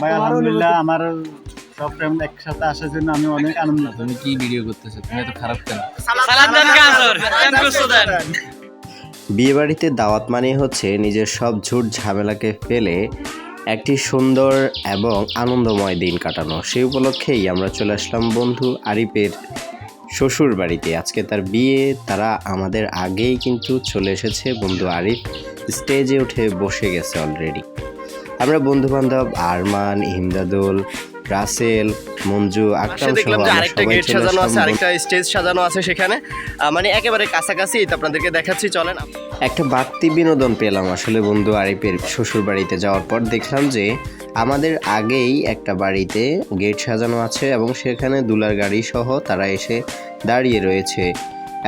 ভাই আলহামদুলিল্লাহ আমার সব ফ্রেন্ড একসাথে আসার জন্য আমি অনেক আনন্দিত। তুমি কি ভিডিও করতেছো? তুমি এত খারাপ কেন? বিয়েবাড়িতে দাওয়াত মানে হচ্ছে নিজের সব ঝুট ঝামেলাকে ফেলে একটি সুন্দর এবং আনন্দময় দিন কাটানো। সেই উপলক্ষেই আমরা চলে আসলাম বন্ধু আরিফের শ্বশুর বাড়িতে। আজকে তার বিয়ে তারা আমাদের আগেই কিন্তু চলে এসেছে। বন্ধু আরিফ স্টেজে উঠে বসে গেছে অলরেডি আমরা বন্ধু বান্ধব আরমান ইমদাদুল রাসেল মঞ্জু সহ দেখলাম যে আরেকটা গেট সাজানো আছে আরেকটা স্টেজ সাজানো আছে সেখানে। মানে একেবারে কাছাকাছি তো আপনাদেরকে দেখাচ্ছি চলেন একটা বাড়তি বিনোদন পেলাম আসলে বন্ধু আরিফের শ্বশুর বাড়িতে যাওয়ার পর। দেখলাম যে আমাদের আগেই একটা বাড়িতে গেট সাজানো আছে এবং সেখানে দুলার গাড়ি সহ তারা এসে দাঁড়িয়ে রয়েছে।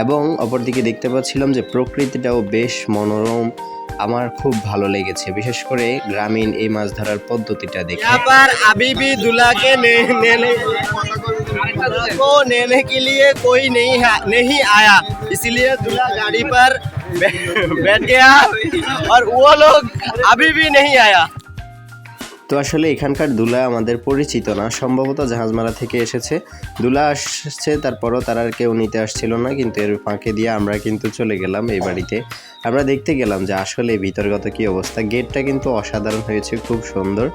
এবং অপরদিকে দেখতে পাচ্ছিলাম যে প্রকৃতিটাও বেশ মনোরম আমার খুব ভালো লেগেছে বিশেষ করে গ্রামীণ এই মাছ ধরার পদ্ধতিটা দেখে यहाँ पर अभी भी दूल्हा के ने, नेने को नेने के लिए कोई नहीं है नहीं आया इसलिए दूल्हा गाड़ी पर बै- बैठ गया और वो लोग अभी भी नहीं आया তো আসলে এখানকার দুলা আমাদের পরিচিত না। সম্ভবত জাহাজমারা থেকে এসেছে। দুলা আসছে, তারপরও তারা আর কেউ নিতে আসছিল না, কিন্তু এর ফাঁকে দিয়ে আমরা কিন্তু চলে গেলাম এই বাড়িতে। আমরা দেখতে গেলাম যে আসলে ভিতরগত কি অবস্থা। গেটটা কিন্তু অসাধারণ হয়েছে, খুব সুন্দর।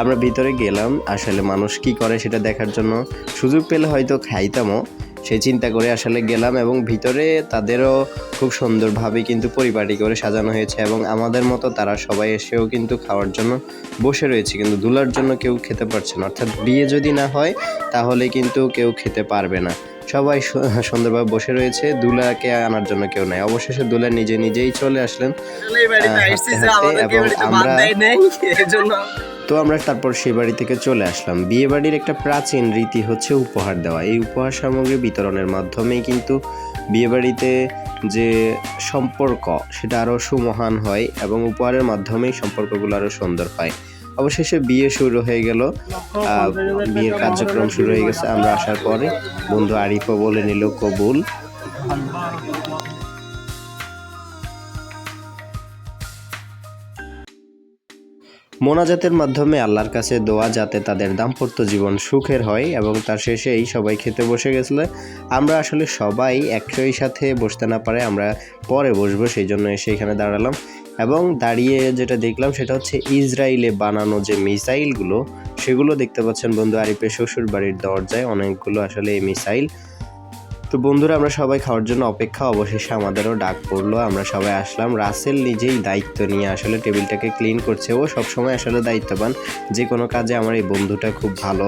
আমরা ভিতরে গেলাম, আসলে মানুষ কি করে সেটা দেখার জন্য সুযোগ পেলে হয়তো খাইতামও। সেই চিন্তা করে আসলে গেলাম এবং ভিতরে তাদেরও খুব সুন্দরভাবে কিন্তু পরিপাটি করে সাজানো হয়েছে এবং আমাদের মতো তারা সবাই এসেও কিন্তু খাওয়ার জন্য বসে রয়েছে। কিন্তু দুলার জন্য কেউ খেতে পারছে না। অর্থাৎ বিয়ে যদি না হয় তাহলে কিন্তু কেউ খেতে পারবে না। সবাই সুন্দরভাবে বসে রয়েছে। দুলাকে আনার জন্য কেউ নাই। অবশেষে দুলা নিজে নিজেই চলে আসলেন এবং আমরা- তো আমরা তারপর সেই বাড়ি থেকে চলে আসলাম। বিয়ে বাড়ির একটা প্রাচীন রীতি হচ্ছে উপহার দেওয়া। এই উপহার সামগ্রী বিতরণের মাধ্যমেই কিন্তু বিয়ে বাড়িতে যে সম্পর্ক, সেটা আরও সুমহান হয় এবং উপহারের মাধ্যমেই সম্পর্কগুলো আরও সুন্দর হয়। অবশেষে বিয়ে শুরু হয়ে গেল। বিয়ের কার্যক্রম শুরু হয়ে গেছে। আমরা আসার পরে বন্ধু আরিফও বলে নিল, কবুল। মোনাজাতের মাধ্যমে আল্লাহর কাছে দোয়া যাতে তাদের দাম্পত্য জীবন সুখের হয় এবং তার শেষেই সবাই খেতে বসে গেছিল। আমরা আসলে সবাই একই সাথে বসতে না পারে আমরা পরে বসবো, সেই জন্য এসে এখানে দাঁড়ালাম। এবং দাঁড়িয়ে যেটা দেখলাম সেটা হচ্ছে ইসরায়েলে বানানো যে মিসাইলগুলো, সেগুলো দেখতে পাচ্ছেন বন্ধু, আরিফের শ্বশুর বাড়ির দরজায় অনেকগুলো আসলে এই মিসাইল। তো বন্ধুরা, আমরা সবাই খাওয়ার জন্য অপেক্ষা। অবশেষে আমাদেরও ডাক পড়ল, আমরা সবাই আসলাম। রাসেল নিজেই দায়িত্ব নিয়ে আসলে টেবিলটাকে ক্লিন করছে। ও সবসময় আসলে দায়িত্ববান। যে কোনো কাজে আমার এই বন্ধুটা খুব ভালো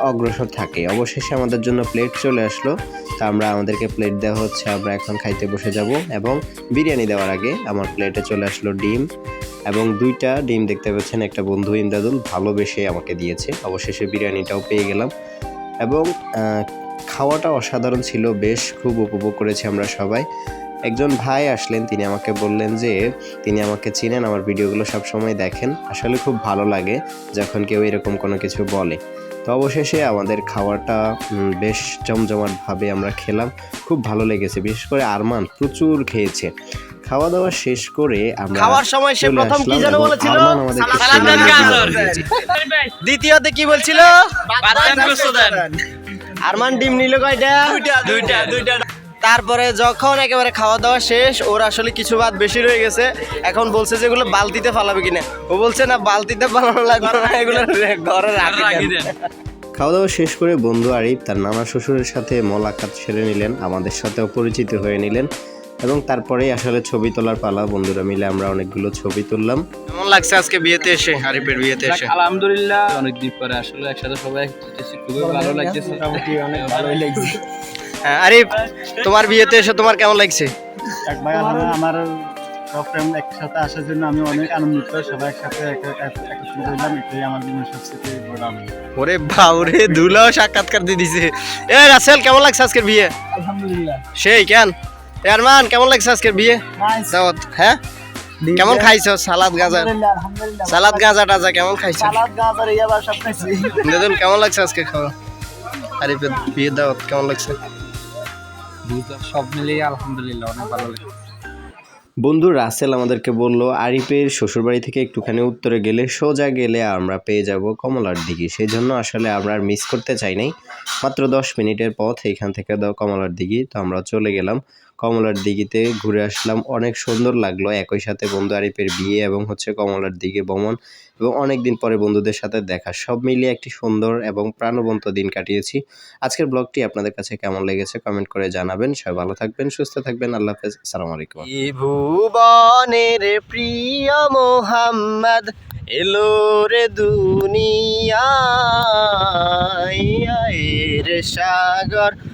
অগ্রসর থাকে। অবশেষে আমাদের জন্য প্লেট চলে আসলো। তা আমরা, আমাদেরকে প্লেট দেওয়া হচ্ছে। আমরা এখন খাইতে বসে যাব এবং বিরিয়ানি দেওয়ার আগে আমার প্লেটে চলে আসলো ডিম এবং দুইটা ডিম দেখতে পাচ্ছেন। একটা বন্ধু ইমদাদুল ভালোবেসে আমাকে দিয়েছে। অবশেষে বিরিয়ানিটাও পেয়ে গেলাম। এবং খাওয়াটা অসাধারণ ছিল, বেশ খুব উপভোগ করেছি আমরা সবাই। একজন ভাই আসলেন, তিনি আমাকে বললেন যে, তিনি আমাকে চিনেন, আমার ভিডিওগুলো সব সময় দেখেন, আসলে খুব ভালো লাগে যখন কেউ এরকম কোনো কিছু বলে। তো অবশেষে আমাদের খাওয়াটা বেশ জমজমাটভাবে আমরা খেলাম, খুব ভালো লেগেছে, বিশেষ করে আরমান প্রচুর খেয়েছে। খাওয়া দাওয়া শেষ করে আমরা খাওয়ার সময় সে প্রথম কি যেন বলেছিল। দ্বিতীয়তে কি বলছিল? আরমান ডিম নিল কয়টা? দুইটা দুইটা তারপরে যখন একেবারে খাওয়া দাওয়া শেষ ওর আসলে কিছু ভাত বেশি রয়ে গেছে। এখন বলছে যে এগুলো বালতিতে ফালাবে কিনা। ও বলছে না বালতিতে ফালানো লাগবে না এগুলো ঘরে রাখি দেন। খাওয়া দাওয়া শেষ করে বন্ধু আরিফ তার নানা শ্বশুরের সাথে মোলাকাত সেরে নিলেন। আমাদের সাথেও পরিচিত হয়ে নিলেন। এবং তারপরেই আসলে ছবি তোলার পালা। বন্ধুরা মিলে আমরা অনেকগুলো ছবি তুললাম। কেমন লাগছে আজকে বিয়েতে এসে? আরিফের বিয়েতে এসে। আলহামদুলিল্লাহ। অনেকদিন পরে আসলে একসাথে সবাই খুবই ভালো লাগতেছে। মোটামুটি অনেক ভালোই লাগছে। হ্যাঁ, আরিফ তোমার বিয়েতে এসে তোমার কেমন লাগছে? এক ভাই আমার সব ফ্রেন্ড একসাথে আসার জন্য আমি অনেক আনন্দিত। সবাই একসাথে হইলাম। এটাই আমার জন্য সবচেয়ে বড় আনন্দ। ওরে বাউরে দুলাও সাক্ষাৎকার দিয়ে দিছে। এ রাসেল কেমন লাগছে আজকের বিয়ে? আলহামদুলিল্লাহ। সেই কেন? এ আরমান কেমন লাগছে আজকের বিয়ে? দাওয়াত হ্যাঁ? কেমন খাইছো? সালাদ গাজা? আলহামদুলিল্লাহ সালাদ গাজা টাজা কেমন খাইছো? সালাদ গাজর ইয়াবার সব খাইছি। দেখুন কেমন লাগছে আজকে খাওয়া? আরে বিয়ে দাওয়াত কেমন লাগছে? সব মিলিয়ে আলহামদুলিল্লাহ অনেক ভালো লাগছে। বন্ধু রাসেল আমাদেরকে বলল আরিফের শ্বশুরবাড়ি থেকে একটুখানি উত্তরে গেলে সোজা গেলে আমরা পেয়ে যাব কমলার দিঘি। সেই জন্য আসলে আমরা আর মিস করতে চাই নাই। মাত্র দশ মিনিটের পথ এইখান থেকে দাও কমলার দিঘি। তো আমরা চলে গেলাম কমলার দিঘিতে ঘুরে আসলাম। অনেক সুন্দর লাগল। একই সাথে বন্ধু আরিফের বিয়ে এবং হচ্ছে কমলার দিঘি ভ্রমণ এবং অনেক দিন পরে বন্ধুদের সাথে দেখা। সব মিলিয়ে একটি সুন্দর এবং প্রাণবন্ত দিন কাটিয়েছি। আজকের ব্লগটি আপনাদের কাছে কেমন লেগেছে কমেন্ট করে জানাবেন। সবাই ভালো থাকবেন, সুস্থ থাকবেন। আল্লাহ হাফেজ। আসসালামু আলাইকুম। এলো রে দুনিয়ার সাগর।